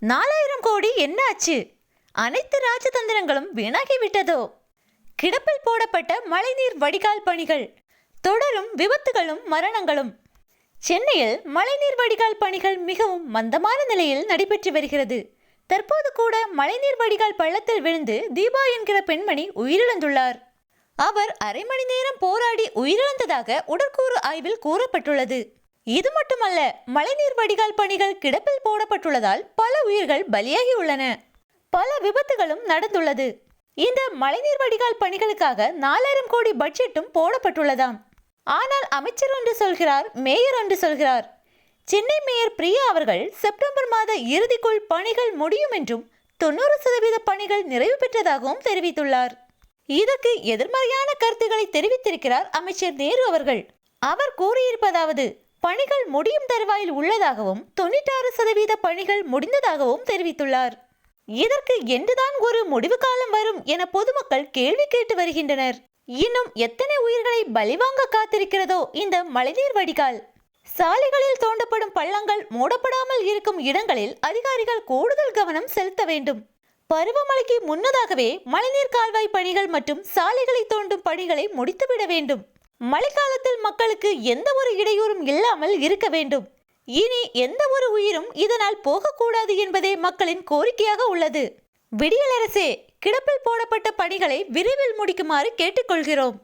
நாலாயிரம் கோடி என்ன ஆச்சு அனைத்து ராஜதந்திரங்களும் வீணாகிவிட்டதோ? கிடப்பில் போடப்பட்ட மழைநீர் வடிகால் பணிகள் தொடரும் விபத்துகளும் மரணங்களும். சென்னையில் மழைநீர் வடிகால் பணிகள் மிகவும் மந்தமான நிலையில் நடைபெற்று வருகிறது. தற்போது கூட மழைநீர் வடிகால் பள்ளத்தில் விழுந்து தீபா என்கிற பெண்மணி உயிரிழந்துள்ளார். அவர் அரை மணி நேரம் போராடி உயிரிழந்ததாக உடற்கூறு ஆய்வில் கூறப்பட்டுள்ளது. இது மட்டுமல்ல மழைநீர் வடிகால் பணிகள் கிடப்பில் போடப்பட்டுள்ளதால் பல உயிர்கள் பலியாகி உள்ளன. பல விபத்துகளும் நடந்துள்ளது. இந்த மழைநீர் வடிகால் பணிகளுக்காக நாலாயிரம் கோடி பட்ஜெட்டும் போடப்பட்டுள்ளதாம். ஆனால் அமைச்சர் ஒன்று சொல்கிறார் மேயர் ஒன்று சொல்கிறார். சென்னை மேயர் பிரியா அவர்கள் செப்டம்பர் மாத இறுதிக்குள் பணிகள் முடியும் என்றும் தொண்ணூறு சதவீத பணிகள் நிறைவு பெற்றதாகவும் தெரிவித்துள்ளார். இதற்கு எதிர்மறையான கருத்துக்களை தெரிவித்திருக்கிறார் அமைச்சர் நேரு அவர்கள். அவர் கூறியிருப்பதாவது பணிகள் முடியும் தருவாயில் உள்ளதாகவும் தொண்ணூற்றாறு சதவீத பணிகள் முடிந்ததாகவும் தெரிவித்துள்ளார். இதற்கு என்றுதான் ஒரு முடிவு காலம் வரும் என பொதுமக்கள் கேள்வி கேட்டு வருகின்றனர். இன்னும் எத்தனை உயிர்களை பலிவாங்க காத்திருக்கிறதோ இந்த மழைநீர் வடிகால். சாலைகளில் தோண்டப்படும் பள்ளங்கள் மூடப்படாமல் இருக்கும் இடங்களில் அதிகாரிகள் கூடுதல் கவனம் செலுத்த வேண்டும். பருவமழைக்கு முன்னதாகவே மழைநீர் கால்வாய் பணிகள் மற்றும் சாலைகளை தோண்டும் பணிகளை முடித்துவிட வேண்டும். மழைக்காலத்தில் மக்களுக்கு எந்த ஒரு இடையூறும் இல்லாமல் இருக்க வேண்டும். இனி எந்த ஒரு உயிரும் இதனால் போகக்கூடாது என்பதே மக்களின் கோரிக்கையாக உள்ளது. விடியலரசே கிடப்பில் போடப்பட்ட பணிகளை விரைவில் முடிக்குமாறு கேட்டுக்கொள்கிறோம்.